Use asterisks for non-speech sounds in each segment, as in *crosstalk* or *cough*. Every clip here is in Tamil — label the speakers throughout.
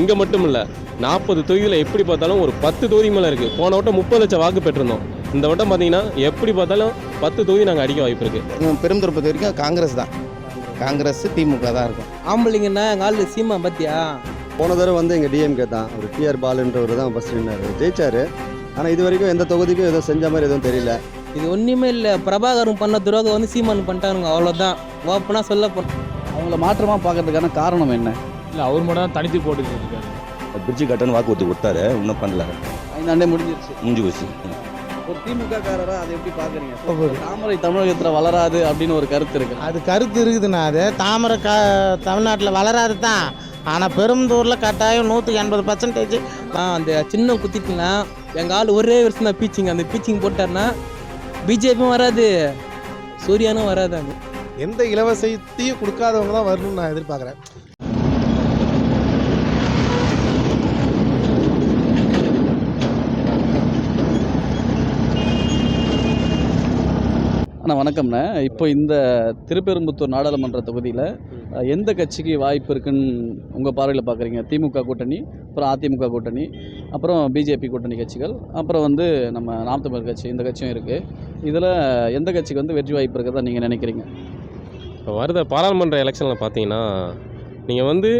Speaker 1: இங்கே மட்டும் இல்லை நாற்பது தொகுதியில் எப்படி பார்த்தாலும் ஒரு பத்து தொகுதி மேலே இருக்குது போன வட்டம் முப்பது லட்சம் வாக்கு பெற்றிருந்தோம். இந்த வட்டம் பார்த்தீங்கன்னா எப்படி பார்த்தாலும் பத்து தொகுதி நாங்கள் அடிக்க வாய்ப்பு இருக்குது
Speaker 2: பெருந்துறை பொறுத்த வரைக்கும் காங்கிரஸ் தான். காங்கிரஸ் திமுக தான் இருக்கும்.
Speaker 3: ஆம்பளைங்கன்னா எங்கள் ஆளு சீமா பத்தியா?
Speaker 4: போன தடவை வந்து எங்கள் டிஎம்கே தான். ஒரு டிஆர் பாலுன்றவர் தான் ஃபஸ்ட் நின்னார் ஜெயிச்சார். ஆனால் இது வரைக்கும் எந்த தொகுதிக்கும் எதுவும் செஞ்ச மாதிரி எதுவும் தெரியல.
Speaker 3: இது ஒன்றுமே இல்லை. பிரபாகரன் பண்ண துரோகம் வந்து சீமான் பண்ணிட்டாருங்க. அவ்வளோதான் ஓப்பனாக சொல்ல போ
Speaker 5: அவங்கள மாற்றமாக பார்க்கறதுக்கான காரணம் என்ன?
Speaker 6: இல்லை அவர் மட்டும் தான் தனித்து போட்டுட்டு இருக்காரு
Speaker 7: பிரிட்ஜு கட்டன்னு வாக்குறுதி கொடுத்தாரு இன்னும் பண்ணல.
Speaker 5: ஐந்தாண்டே முடிஞ்சிருச்சு.
Speaker 7: முடிஞ்சு போச்சு.
Speaker 5: ஒரு திமுக காரரா அதை எப்படி பார்க்குறீங்க? தாமரை தமிழகத்தில் வளராது அப்படின்னு ஒரு கருத்து இருக்கு.
Speaker 8: அது கருத்து இருக்குதுண்ணா அது தாமரை க தமிழ்நாட்டில் வளராது தான். ஆனால் பெரும்பூரில் கட்டாயம் நூற்றுக்கு எண்பது பர்சன்டேஜ்
Speaker 3: அந்த சின்ன குத்திட்டுலாம் எங்கள் ஆள் ஒரே வருஷம் தான் பீச்சிங் அந்த பீச்சிங் போட்டாருன்னா பிஜேபியும் வராது சூர்யானும் வராது அது
Speaker 8: எந்த இலவசத்தையும் கொடுக்காதவங்க தான் வரணும்னு நான் எதிர்பார்க்குறேன்.
Speaker 5: அண்ணா வணக்கம்ண்ணே. இப்போ இந்த திருப்பெரும்புத்தூர் நாடாளுமன்ற தொகுதியில் எந்த கட்சிக்கு வாய்ப்பு இருக்குன்னு உங்கள் பார்வையில் பார்க்குறீங்க திமுக கூட்டணி அப்புறம் அதிமுக கூட்டணி அப்புறம் பிஜேபி கூட்டணி கட்சிகள் அப்புறம் வந்து நம்ம நாம் தமிழர் கட்சி இந்த கட்சியும் இருக்குது இதில் எந்த கட்சிக்கு வந்து வெற்றி வாய்ப்பு இருக்கிறதா நீங்கள் நினைக்கிறீங்க?
Speaker 1: இப்போ வருத பாராளுமன்ற எலெக்ஷனில் பார்த்தீங்கன்னா நீங்கள் வந்து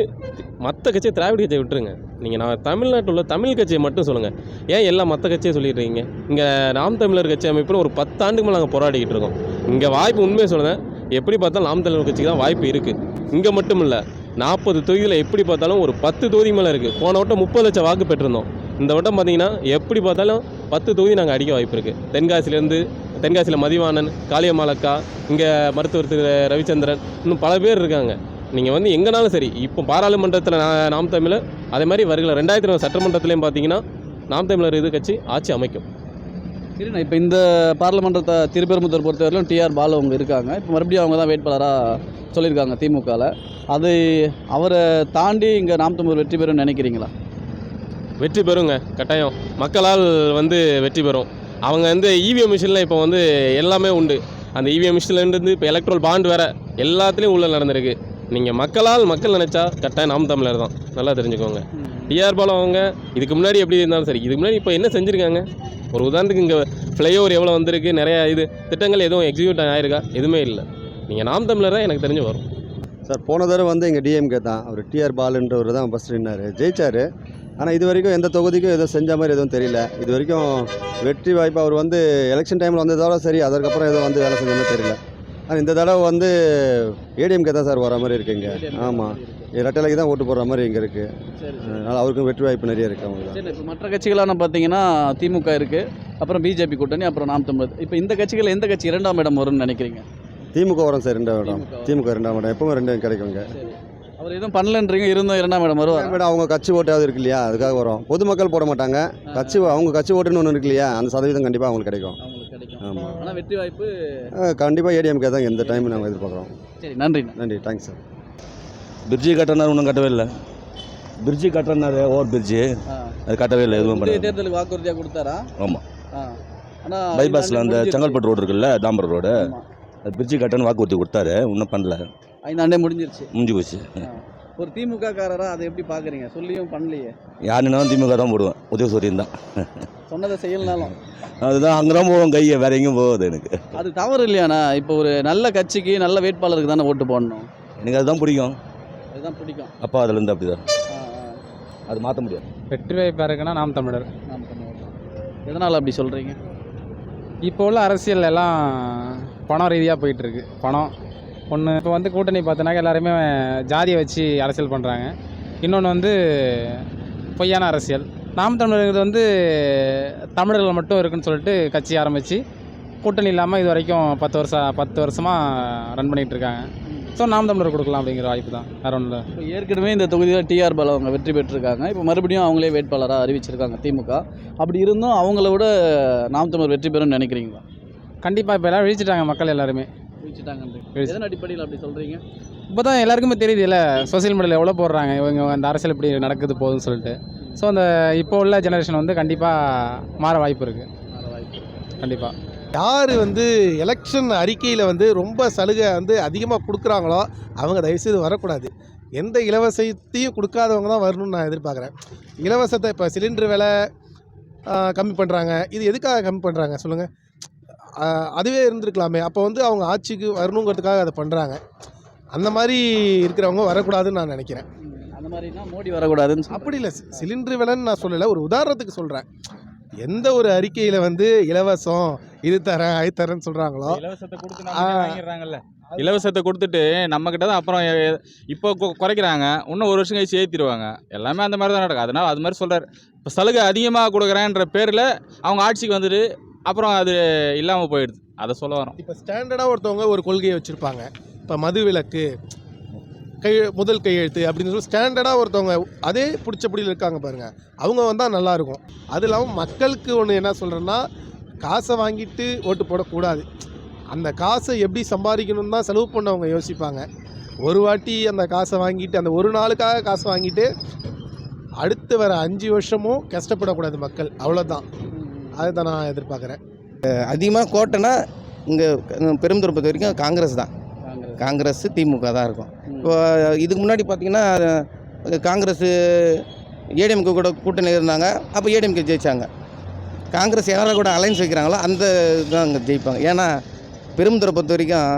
Speaker 1: மற்ற கட்சியை திராவிட கட்சியை விட்டுருங்க. நீங்கள் நான் தமிழ்நாட்டில் உள்ள தமிழ் கட்சியை மட்டும் சொல்லுங்கள் ஏன் எல்லா மற்ற கட்சியை சொல்லிடுறீங்க இங்கே நாம் தமிழர் கட்சி அமைப்பில் ஒரு பத்தாண்டுக்கு மேலே நாங்கள் போராடிக்கிட்டு இருக்கோம். இங்கே வாய்ப்பு உண்மையை சொல்லுங்கள் எப்படி பார்த்தாலும் நாம் தமிழர் கட்சிக்கு தான் வாய்ப்பு இருக்குது இங்கே மட்டும் இல்லை நாற்பது தொகுதியில் எப்படி பார்த்தாலும் ஒரு பத்து தொகுதி மேலே இருக்குது போன வட்டம் முப்பது லட்சம் வாக்கு பெற்றிருந்தோம். இந்த வட்டம் பார்த்தீங்கன்னா எப்படி பார்த்தாலும் பத்து தொகுதி நாங்கள் அடிக்க வாய்ப்பு இருக்குது தென்காசிலேருந்து தென்காசியில் மதிவாணன் காளியம்மாளக்கா இங்கே மருத்துவர் திரு ரவிச்சந்திரன் இன்னும் பல பேர் இருக்காங்க. நீங்கள் வந்து எங்கேனாலும் சரி இப்போ பாராளுமன்றத்தில் நாம் தமிழர் அதே மாதிரி வருகிற ரெண்டாயிரத்தி இருபது சட்டமன்றத்துலேயும் பார்த்தீங்கன்னா நாம் தமிழர் இது கட்சி ஆட்சி அமைக்கும்.
Speaker 5: சரிண்ணா இப்போ இந்த பார்லமெண்டத்தை திருப்பெரும்புத்தூர் பொறுத்தவரையிலும் டிஆர் பாலு அவங்க இருக்காங்க. இப்போ மறுபடியும் அவங்க தான் வேட்பாளராக சொல்லியிருக்காங்க திமுகவில் அது அவரை தாண்டி இங்கே நாம் தமிழர் வெற்றி பெறும்னு நினைக்கிறீங்களா?
Speaker 1: வெற்றி பெறுங்க கட்டாயம். மக்களால் வந்து வெற்றி பெறும். அவங்க வந்து இவிஎம் மிஷினில் இப்போ வந்து எல்லாமே உண்டு. அந்த இவிஎம் மிஷின்லேருந்து இப்போ எலக்ட்ரல் பாண்ட் வேறு எல்லாத்துலேயும் உள்ள நடந்திருக்கு. நீங்கள் மக்களால் மக்கள் நினச்சா கட்டாயம் நாம் தமிழர் தான். நல்லா தெரிஞ்சுக்கோங்க. டிஆர் பாலம் அவங்க இதுக்கு முன்னாடி எப்படி இருந்தாலும் சரி. இதுக்கு முன்னாடி இப்போ என்ன செஞ்சுருக்காங்க? ஒரு உதாரணத்துக்கு இங்கே ஃப்ளைஓவர் எவ்வளோ வந்திருக்கு நிறையா இது திட்டங்கள் எதுவும் எக்ஸிக்யூட் ஆகிருக்கா எதுவுமே இல்லை. நீங்கள் நாம் தமிழர் தான் எனக்கு தெரிஞ்சு வரும்.
Speaker 4: சார் போன தடவை வந்து எங்கள் டிஎம்கே தான். அவர் டிஆர் பாலுன்றவர் தான் ஃபஸ்ட் நின்னார். ஜெயிச்சார். ஆனால் இது வரைக்கும் எந்த தொகுதிக்கும் எதுவும் செஞ்ச மாதிரி எதுவும் தெரியல. இது வரைக்கும் வெற்றி வாய்ப்பு அவர் வந்து எலெக்ஷன் டைமில் வந்ததோட சரி அதற்கப்புறம் எதுவும் வந்து வேலை செஞ்சோன்னு தெரியல. ஆனால் இந்த தடவை வந்து ஏடிஎம்கே தான் சார் வர மாதிரி இருக்குங்க. ஆமாம் ரெட்டலைக்கு தான் ஓட்டு போடுற மாதிரி இங்கே இருக்குது அதனால் அவருக்கும் வெற்றி வாய்ப்பு நிறைய இருக்குது அவங்களுக்கு.
Speaker 5: இப்போ மற்ற கட்சிகளான பார்த்தீங்கன்னா திமுக இருக்குது அப்புறம் பிஜேபி கூட்டணி அப்புறம் நாம் தமிழர். இப்போ இந்த கட்சிகள் எந்த கட்சி இரண்டாம் இடம் வரும்னு நினைக்கிறீங்க?
Speaker 4: திமுக வரும் சார் ரெண்டாம் இடம்.
Speaker 5: திமுக.
Speaker 4: ரெண்டாம் இடம். எப்பவுமே ரெண்டு கிடைக்குங்க.
Speaker 5: அவர் எதுவும் பண்ணலன்றீங்க இருந்தும் இரண்டாம் இடம் வருவார்?
Speaker 4: மேடம் அவங்க கட்சி ஓட்டாவது இருக்கு இல்லையா? அதுக்காக வரும். பொதுமக்கள் போட மாட்டாங்க. கட்சி அவங்க கட்சி ஓட்டுன்னு ஒன்று இருக்கு இல்லையா? அந்த சதவீதம் கண்டிப்பாக அவங்களுக்கு கிடைக்கும். ஆமாம்
Speaker 5: ஆனால் வெற்றி வாய்ப்பு
Speaker 4: கண்டிப்பாக ஏடிஎம்கே தான் இந்த டைம் நாங்கள் எதிர்பார்க்குறோம்.
Speaker 5: சரி நன்றி.
Speaker 4: நன்றி தேங்க்ஸ் சார்
Speaker 7: பிரிட்ஜு கட்டினார் ஒன்றும் கட்டவே இல்லை. பிரிட்ஜு கட்டினார் ஓவர் பிரிட்ஜு அது கட்டவே இல்லை எதுவும் பண்ணல
Speaker 5: தேர்தலுக்கு வாக்குறுதியாக கொடுத்தாரா?
Speaker 7: ஆமாம்
Speaker 5: ஆனால்
Speaker 7: பைபாஸில் அந்த செங்கல்பட்டு ரோடு இருக்குல்ல தாம்பரம் ரோடு. அது பிரிட்ஜு கட்டன்னு வாக்குறுதி கொடுத்தாரு இன்னும் பண்ணல.
Speaker 5: ஐந்தாண்டே முடிஞ்சிருச்சு.
Speaker 7: முடிஞ்சு போச்சு.
Speaker 5: ஒரு திமுக காரரா அதை எப்படி பார்க்குறீங்க? சொல்லியும் பண்ணலையே.
Speaker 7: யாருனாலும் திமுக தான் போடுவேன். உதயசூரியன் தான்.
Speaker 5: சொன்னதை செய்யலனாலும்
Speaker 7: அதுதான் அங்கே தான் போவோம் கையை. வேற எங்கேயும் போகுது எனக்கு.
Speaker 5: அது தவறு இல்லையாண்ணா? இப்போ ஒரு நல்ல கட்சிக்கு நல்ல வேட்பாளருக்கு தானே ஓட்டு போடணும்.
Speaker 7: எனக்கு அதுதான் பிடிக்கும்.
Speaker 5: அதுதான் பிடிக்கும்.
Speaker 7: அப்பா அதுலேருந்து அப்படி தான். அது மாற்ற முடியாது.
Speaker 6: வெற்றி வாய்ப்பாக இருக்குன்னா நாம் தமிழர்.
Speaker 5: நாம் பண்ணுவோம் எதனால் அப்படி சொல்கிறீங்க
Speaker 6: இப்போ உள்ள அரசியல் எல்லாம் பணம் ரீதியாக போயிட்டுருக்கு பணம். ஒன்று இப்போ வந்து கூட்டணி பார்த்தோன்னாக்க எல்லாருமே ஜாதியை வச்சு அரசியல் பண்ணுறாங்க இன்னொன்று வந்து பொய்யான அரசியல். நாம் தமிழர்கள் வந்து தமிழர்கள் மட்டும் இருக்குன்னு சொல்லிட்டு கட்சி ஆரம்பித்து கூட்டணி இல்லாமல் இது வரைக்கும் பத்து வருஷம் பத்து வருஷமாக ரன் பண்ணிகிட்டு இருக்காங்க. ஸோ நாம் தமிழர் கொடுக்கலாம் அப்படிங்கிற வாய்ப்பு தான். வேறு ஒன்றும் இல்லை
Speaker 5: இப்போ ஏற்கனவே இந்த தொகுதியில் டிஆர் பாலா அவங்க வெற்றி பெற்றிருக்காங்க. இப்போ மறுபடியும் அவங்களே வேட்பாளராக அறிவிச்சிருக்காங்க திமுக அப்படி இருந்தும் அவங்கள விட நாம் தமிழர் வெற்றி பெறும்னு நினைக்கிறீங்களா?
Speaker 6: கண்டிப்பாக இப்போ எல்லாம் விழிச்சிட்டாங்க மக்கள் எல்லாருமே.
Speaker 5: ஜெயிச்சிட்டாங்கன்றீங்க எதன் அடிப்படையில் அப்படி சொல்கிறீங்க
Speaker 6: இப்போ தான் எல்லாருக்குமே தெரியுது இல்லை சோசியல் மீடியாவில் எவ்வளோ போடுறாங்க இவங்க அந்த அரசியல் இப்படி நடக்குது போகுதுன்னு சொல்லிட்டு. ஸோ அந்த இப்போ உள்ள ஜெனரேஷன் வந்து கண்டிப்பாக மாற வாய்ப்பு இருக்குது கண்டிப்பாக
Speaker 8: யார் வந்து எலெக்ஷன் அறிக்கையில் வந்து ரொம்ப சலுகை வந்து அதிகமாக கொடுக்குறாங்களோ அவங்க தயவுசெய்து வரக்கூடாது.
Speaker 9: எந்த இலவசத்தையும் கொடுக்காதவங்க தான் வரணும்னு நான் எதிர்பார்க்குறேன். இலவசத்தை இப்போ சிலிண்டர் விலை கம்மி பண்ணுறாங்க இது எதுக்காக கம்மி பண்ணுறாங்க சொல்லுங்கள் அதுவே இருந்திருக்கலாமே. அப்போ வந்து அவங்க ஆட்சிக்கு வரணுங்கிறதுக்காக அதை பண்ணுறாங்க அந்த மாதிரி இருக்கிறவங்க வரக்கூடாதுன்னு நான் நினைக்கிறேன்.
Speaker 5: அந்த மாதிரினா மோடி வரக்கூடாதுன்னு
Speaker 9: அப்படி இல்லை சிலிண்டர் விலைன்னு நான் சொல்லலை ஒரு உதாரணத்துக்கு சொல்கிறேன் எந்த ஒரு அறிக்கையில் வந்து இலவசம் இது தரேன் அது தரேன்னு சொல்கிறாங்களோ
Speaker 10: இலவசத்தை கொடுத்து வாங்கிடுறாங்கல்ல. இலவசத்தை கொடுத்துட்டு நம்ம கிட்ட தான் அப்புறம் இப்போ குறைக்கிறாங்க. இன்னும் ஒரு வருஷம் கழிச்சு ஏற்றிடுவாங்க எல்லாமே அந்த மாதிரி தான் நடக்கும். அதனால அது மாதிரி சொல்கிறார் இப்போ சலுகை அதிகமாக கொடுக்குறேன்ற பேரில் அவங்க ஆட்சிக்கு வந்துட்டு அப்புறம் அது இல்லாமல் போயிடுது. அதை சொல்ல வரோம்
Speaker 9: இப்போ ஸ்டாண்டர்டாக ஒருத்தவங்க ஒரு கொள்கையை வச்சுருப்பாங்க. இப்போ மது விலக்கு கை முதல் கையெழுத்து அப்படின்னு சொல்லி ஸ்டாண்டர்டாக ஒருத்தவங்க அதே பிடிச்சபடியில் இருக்காங்க பாருங்க. அவங்க வந்தால் நல்லாயிருக்கும் அது இல்லாமல் மக்களுக்கு ஒன்று என்ன சொல்கிறேன்னா காசை வாங்கிட்டு ஓட்டு போடக்கூடாது. அந்த காசை எப்படி சம்பாதிக்கணும்னு தான் செலவு பண்ணவங்க யோசிப்பாங்க. ஒரு வாட்டி அந்த காசை வாங்கிட்டு அந்த ஒரு நாளுக்காக காசை வாங்கிட்டு அடுத்து வர அஞ்சு வருஷமும் கஷ்டப்படக்கூடாது மக்கள். அவ்வளோதான் அதுதான் நான் எதிர்பார்க்குறேன்.
Speaker 2: அதிகமாக கோட்டைனா இங்கே பெருந்துறை பொறுத்த வரைக்கும் காங்கிரஸ் தான்.
Speaker 5: காங்கிரஸ்.
Speaker 2: திமுக தான் இருக்கும். இப்போ இதுக்கு முன்னாடி பார்த்தீங்கன்னா காங்கிரஸ் ஏடிஎம்கே கூட கூட்டணி இருந்தாங்க. அப்போ ஏடிஎம்கே ஜெயிச்சாங்க. காங்கிரஸ் யாரை கூட அலைன்ஸ் வைக்கிறாங்களோ அந்த தான் அங்கே ஜெயிப்பாங்க. ஏன்னா பெருந்துறை பொறுத்த வரைக்கும்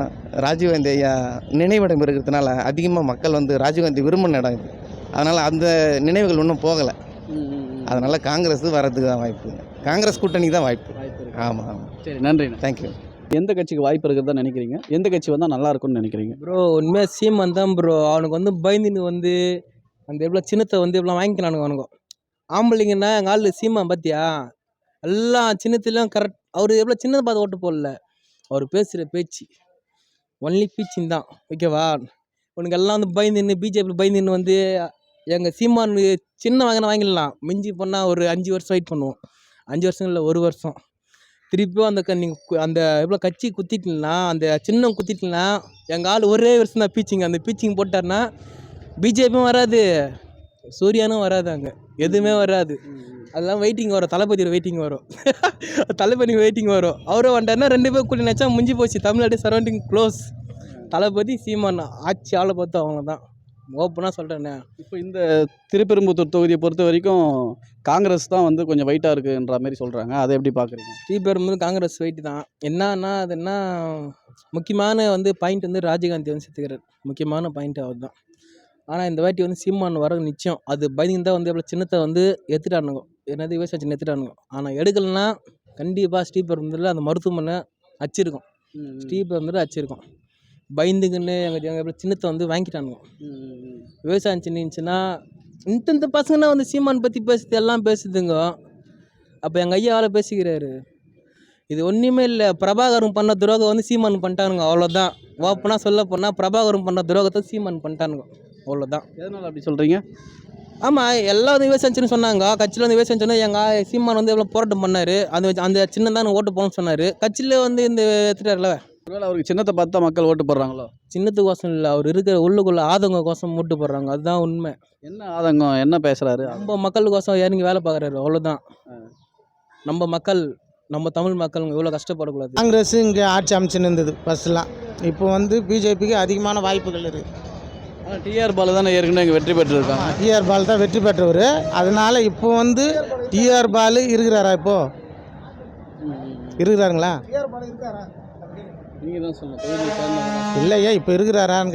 Speaker 2: ராஜீவ்காந்தி ஐயா நினைவிடம் இருக்கிறதுனால அதிகமாக மக்கள் வந்து ராஜீவ்காந்தி விரும்பின இடம் இது. அதனால் அந்த நினைவுகள் இன்னும் போகலை. அதனால் காங்கிரஸ் வர்றதுக்கு தான் வாய்ப்பு. காங்கிரஸ் கூட்டணி தான் வாய்ப்பு. ஆமாம் ஆமாம்
Speaker 5: சரி நன்றி
Speaker 2: தேங்க்யூ
Speaker 5: எந்த கட்சிக்கு வாய்ப்பு இருக்குதுன்னு நினைக்கிறீங்க? எந்த கட்சி வந்தால் நல்லா இருக்கும்னு நினைக்கிறீங்க?
Speaker 3: ப்ரோ உண்மையாக சீமான் தான் ப்ரோ அவனுக்கு வந்து பயந்துன்னு வந்து அந்த எவ்வளோ சின்னத்தை வந்து எவ்வளோ வாங்கிக்கலானுங்க அவனுங்க. ஆம்பளைங்கன்னா எங்கள் ஆள் சீமான் பார்த்தியா எல்லாம் சின்னத்துலேயும் கரெக்ட் அவர் எவ்வளோ சின்னதை பார்த்து ஓட்டு போடல. அவர் பேசுகிற பேச்சு ஒன்லி பீச்சிங் தான் ஓகேவா உனக்கு எல்லாம் வந்து பயந்துன்னு பிஜேபி பயந்துன்னு வந்து எங்கள் சீமான் சின்ன வாங்கினா வாங்கிடலாம். மிஞ்சி போனால் ஒரு அஞ்சு வருஷம் வெயிட் பண்ணுவோம். அஞ்சு வருஷம் இல்லை ஒரு வருஷம். திருப்பியும் அந்த க- நீங்கள் கு- அந்த எவ்வளோ கட்சி குத்திட்டீங்கன்னா அந்த சின்னம் குத்திட்டீங்கன்னா எங்கள் ஆள் ஒரே வருஷம் தான் பீச்சிங். அந்த பீச்சிங் போட்டார்னா பிஜேபியும் வராது சூர்யானும் வராது அங்கே. எதுவுமே வராது. அதெல்லாம் வெயிட்டிங் வரும். தளபதியோட வெயிட்டிங் வரும். *laughs* தளபதி வெயிட்டிங் வரும். அவரும் வந்தார்னா ரெண்டு பேர் கூட்டி நினச்சா முடிஞ்சு போச்சு. தமிழ்நாடு சரௌண்டிங் க்ளோஸ் தளபதி சீமான் ஆட்சி ஆளை பார்த்து அவங்க தான் ஓப்பனாக சொல்கிறேண்ணே
Speaker 5: இப்போ இந்த திருப்பெரும்புத்தூர் தொகுதியை பொறுத்த வரைக்கும் காங்கிரஸ் தான் வந்து கொஞ்சம் வெயிட்டாக இருக்குன்ற மாதிரி சொல்கிறாங்க அதை எப்படி பார்க்குறீங்க
Speaker 3: ஸ்ரீபெரும்புதூர் காங்கிரஸ் வெயிட் தான். என்னன்னா அது என்ன முக்கியமான வந்து பாயிண்ட் வந்து ராஜீவ்காந்தி வந்து சேர்த்துக்கிறார். முக்கியமான பாயிண்ட் அவர் தான். ஆனால் இந்த வாட்டி வந்து சீமான் வர நிச்சயம். அது பயந்து தான் வந்து எவ்வளோ சின்னத்தை வந்து எடுத்துட்டானுங்க. என்னது விவசாய சின்ன எடுத்துட்டானுங்க. ஆனால் எடுக்கலைன்னா கண்டிப்பாக ஸ்ரீபெரும்புதூரில் அந்த மருத்துவமனை அச்சிருக்கும். ஸ்ரீபெரும்புதூர் அச்சிருக்கும். பயந்துக்குன்னு எங்கள் எங்கள் சின்னத்தை வந்து வாங்கிட்டானுங்க. விவசாயம் சின்ன இருந்துச்சுன்னா இந்த பசங்கன்னா வந்து சீமான் பற்றி பேசுது எல்லாம் பேசுதுங்க. அப்போ எங்கள் ஐயா வேலை பேசிக்கிறாரு. இது ஒன்றுமே இல்லை பிரபாகரன் பண்ண துரோகம் வந்து சீமான் பண்ணிட்டானுங்க அவ்வளோதான் ஓப்பனாக சொல்ல போனால் பிரபாகரன் பண்ண துரோகத்தை சீமான் பண்ணிட்டானுங்க அவ்வளோதான்
Speaker 5: எதனால் அப்படி சொல்கிறீங்க
Speaker 3: ஆமாம் எல்லாம் வந்து விவசாயம் சொன்னாங்க. கட்சியில் வந்து விவசாயம் சொன்னா எங்கள் சீமான் வந்து எவ்வளோ போராட்டம் பண்ணார். அந்த அந்த சின்ன தான் ஓட்டு போகணும்னு சொன்னார். கட்சியில் வந்து இந்த எடுத்துட்டார்ல.
Speaker 5: ஒருவேளை அவருக்கு சின்னத்தை பார்த்து மக்கள் ஓட்டு போடுறாங்களோ?
Speaker 3: சின்னத்துக்கோசம் இல்லை. அவர் இருக்கிற உள்ளுக்குள்ள ஆதங்க கோசம் ஓட்டு போடுறாங்க. அதுதான் உண்மை.
Speaker 5: என்ன ஆதங்கம்? என்ன பேசுகிறாரு
Speaker 3: நம்ம மக்களுக்கோசம் இறங்கி வேலை பார்க்குறாரு? அவ்வளோதான் நம்ம மக்கள் நம்ம தமிழ் மக்கள் இவ்வளோ கஷ்டப்படக்கூடாது.
Speaker 8: காங்கிரஸ் இங்கே ஆட்சி அமைச்சுன்னு இருந்தது ஃபஸ்ட்லாம் இப்போ வந்து பிஜேபிக்கு அதிகமான வாய்ப்புகள் இருக்குது
Speaker 5: டிஆர் பாலு தானே ஏற்கனவே இங்கே வெற்றி பெற்றிருக்காங்க.
Speaker 8: டிஆர் பால் தான் வெற்றி பெற்றவர். அதனால இப்போ வந்து டிஆர் பால் இருக்கிறாரா இப்போ? இருக்கிறாருங்களா?
Speaker 5: நீங்கள் தான். சொல்லணும்.
Speaker 8: இல்லையா இப்போ இருக்கிறாரான்னு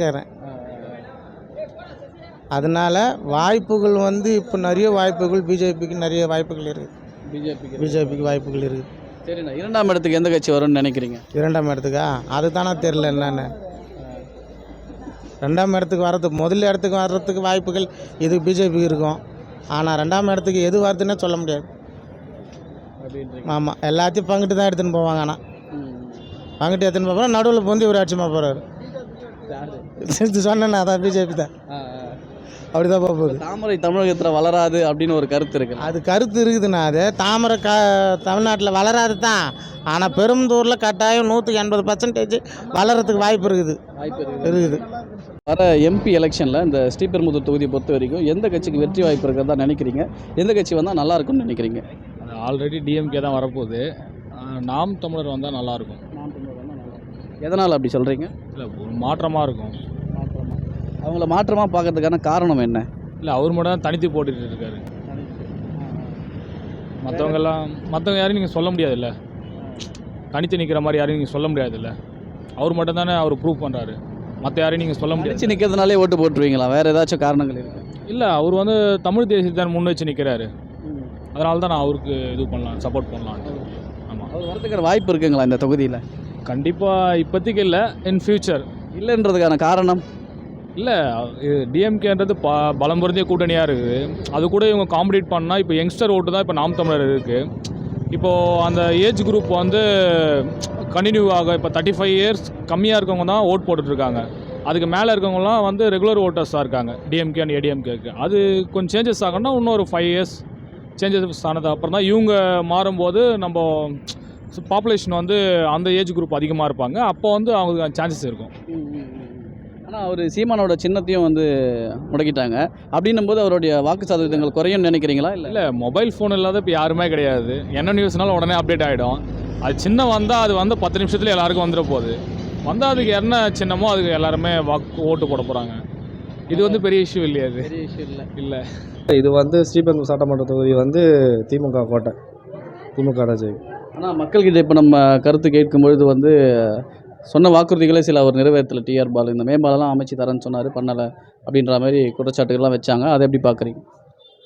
Speaker 8: அதனால வாய்ப்புகள் வந்து இப்போ நிறைய வாய்ப்புகள் பிஜேபிக்கு நிறைய வாய்ப்புகள் இருக்குது
Speaker 5: பிஜேபிக்கு.
Speaker 8: பிஜேபிக்கு வாய்ப்புகள் இருக்குது
Speaker 5: சரிண்ணா இரண்டாம் இடத்துக்கு எந்த கட்சி வரும்னு நினைக்கிறீங்க?
Speaker 8: இரண்டாம் இடத்துக்கா? அதுதானே தெரில என்னன்னு. ரெண்டாம் இடத்துக்கு வர்றதுக்கு முதல் இடத்துக்கு வர்றதுக்கு வாய்ப்புகள் இது பிஜேபிக்கு இருக்கும். ஆனால் ரெண்டாம் இடத்துக்கு எது வருதுன்னே சொல்ல முடியாது. ஆமாம் எல்லாத்தையும் பங்கிட்டு தான் எடுத்துன்னு போவாங்க ஆனால் பங்கிட்டு எடுத்துன்னு போவாங்க நடுவில் பொந்தி ஒரு ஆட்சிமா போகிறாரு சொன்னேன் அதான் பிஜேபி தான். அப்படி தான் போகுது.
Speaker 5: தாமரை தமிழகத்தில் வளராது அப்படின்னு ஒரு கருத்து இருக்கு.
Speaker 8: அது கருத்து இருக்குதுண்ணா அது. தாமரை க தமிழ்நாட்டில் வளராது தான். ஆனால் பெரும்புதூரில் கட்டாயம் நூற்றுக்கு எண்பது பர்சன்டேஜ் வளர்கிறதுக்கு வாய்ப்பு இருக்குது.
Speaker 5: வாய்ப்பு இருக்குது.
Speaker 8: இருக்குது.
Speaker 5: வர எம்பி எலெக்ஷனில் இந்த ஸ்ரீபெரும்புதூர் தொகுதியை பொறுத்த வரைக்கும் எந்த கட்சிக்கு வெற்றி வாய்ப்பு இருக்கிறதா நினைக்கிறீங்க? எந்த கட்சி வந்தால் நல்லா இருக்கும்னு நினைக்கிறீங்க?
Speaker 10: ஆல்ரெடி டிஎம்கே தான் வரப்போகுது. நாம் தமிழர் வந்தால் நல்லாயிருக்கும்
Speaker 5: எதனால் அப்படி சொல்கிறீங்க
Speaker 10: இல்லை ஒரு மாற்றமாக இருக்கும்.
Speaker 5: அவங்கள மாற்றமாக பார்க்கறதுக்கான காரணம் என்ன?
Speaker 10: இல்லை அவர் மட்டும் தான் தனித்து போட்டுட்டு இருக்காரு. மற்றவங்கெல்லாம் மற்றவங்க யாரையும் நீங்கள் சொல்ல முடியாதுல்ல. தனித்து நிற்கிற மாதிரி யாரையும் நீங்கள் சொல்ல முடியாதுல்ல. அவர் மட்டும் தானே அவர் ப்ரூவ் பண்ணுறாரு மற்ற யாரையும் நீங்கள் சொல்ல முடியாது.
Speaker 5: தனிச்சு நிற்கிறதுனாலே ஓட்டு போட்டுருவீங்களா? வேறு ஏதாச்சும் காரணங்கள் இருக்கு?
Speaker 10: இல்லை அவர் வந்து தமிழ் தேசியத்தை முன் வச்சு நிற்கிறாரு அதனால தான் நான் அவருக்கு இது பண்ணலாம் சப்போர்ட் பண்ணலான்ட்டு ஆமாம்
Speaker 5: அவர் வரதுக்கான வாய்ப்பு இருக்குங்களா இந்த தொகுதியில்?
Speaker 10: கண்டிப்பாக இப்போதைக்கு இல்லை. இன் ஃப்யூச்சர்
Speaker 5: இல்லைன்றதுக்கான காரணம்?
Speaker 10: இல்லை டிஎம்கேன்றது ப பலம் பொருந்திய கூட்டணியாக இருக்குது. அது கூட இவங்க காம்படிட் பண்ணால் இப்போ யங்ஸ்டர் ஓட்டு தான் இப்போ நாம் தமிழர் இருக்குது இப்போது அந்த ஏஜ் குரூப் வந்து கண்டினியூ ஆக இப்போ தேர்ட்டி ஃபைவ் இயர்ஸ் கம்மியாக இருக்கவங்க தான் ஓட் போட்டுட்ருக்காங்க. அதுக்கு மேலே இருக்கவங்கலாம் வந்து ரெகுலர் ஓட்டர்ஸாக இருக்காங்க டிஎம்கே அண்ட் ஏடிஎம்கேக்கு அது கொஞ்சம் சேஞ்சஸ் ஆகணும்னா இன்னும் ஒரு ஃபைவ் இயர்ஸ் சேஞ்சஸ் ஆனது அப்புறம் தான் இவங்க மாறும்போது நம்ம பாப்புலேஷன் வந்து அந்த ஏஜ் குரூப் அதிகமாக இருப்பாங்க. அப்போ வந்து அவங்களுக்கு சான்சஸ் இருக்கும்.
Speaker 5: ஆனால் அவர் சீமானோட சின்னத்தையும் வந்து முடக்கிட்டாங்க. அப்படின்னும் போது அவருடைய வாக்கு சதவீதங்கள் குறையும் நினைக்கிறீங்களா? இல்லை.
Speaker 10: இல்லை மொபைல் ஃபோன் இல்லாத இப்போ யாருமே கிடையாது. என்ன நியூஸ்னாலும் உடனே அப்டேட் ஆகிடும் அது சின்ன வந்தால் அது வந்து பத்து நிமிஷத்துல எல்லாருக்கும் வந்துட போகுது. வந்தால் அதுக்கு என்ன சின்னமோ அதுக்கு எல்லாருமே வாக்கு ஓட்டு போட போகிறாங்க இது வந்து பெரிய இஷ்யூ இல்லையா அது
Speaker 5: இல்லை.
Speaker 10: இல்லை.
Speaker 11: இது வந்து ஸ்ரீபெரும்பு சட்டமன்ற தொகுதி வந்து திமுக கோட்டை. திமுக ஜெயிக்கும்
Speaker 5: ஆனால் மக்கள்கிட்ட இப்போ நம்ம கருத்து கேட்கும் பொழுது வந்து சொன்ன வாக்குறுதிகளை சில அவர் நிறைவேற்றல. டிஆர் பாலு. இந்த மேம்பாலெல்லாம் அமைச்சு தரேன்னு சொன்னார் பண்ணலை அப்படின்ற மாதிரி குற்றச்சாட்டுகள்லாம் வச்சாங்க. அதை எப்படி பார்க்குறீங்க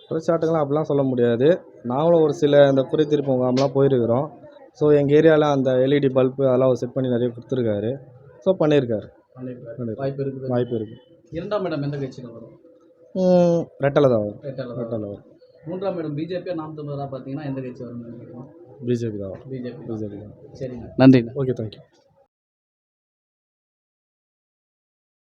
Speaker 11: குறைச்சாட்டுங்களாம் அப்படிலாம் சொல்ல முடியாது. நாங்களும் ஒரு சில இந்த குறை தீர்ப்பு முகாம்லாம் போயிருக்கிறோம். ஸோ எங்கள் ஏரியாவில் அந்த எல்இடி பல்பு அதெல்லாம் அவர் செட் பண்ணி நிறைய கொடுத்துருக்காரு. ஸோ பண்ணியிருக்காரு. பண்ணியிருக்காரு.
Speaker 5: வாய்ப்பு இருக்குது.
Speaker 11: வாய்ப்பு இருக்குது.
Speaker 5: இரண்டாம் இடம் எந்த கட்சியில் வரும்?
Speaker 11: ரெட்டலை தான் வரும். ரெட்டலை வரும்.
Speaker 5: மூன்றாம் இடம் பிஜேபி நாம் தமிழராக பார்த்தீங்கன்னா எந்த கட்சி வரும்
Speaker 11: பிஜேபி தான்.
Speaker 5: பிஜேபி
Speaker 11: பிஜேபி தான்.
Speaker 5: சரிங்க. நன்றி
Speaker 11: ஓகே தேங்க்யூ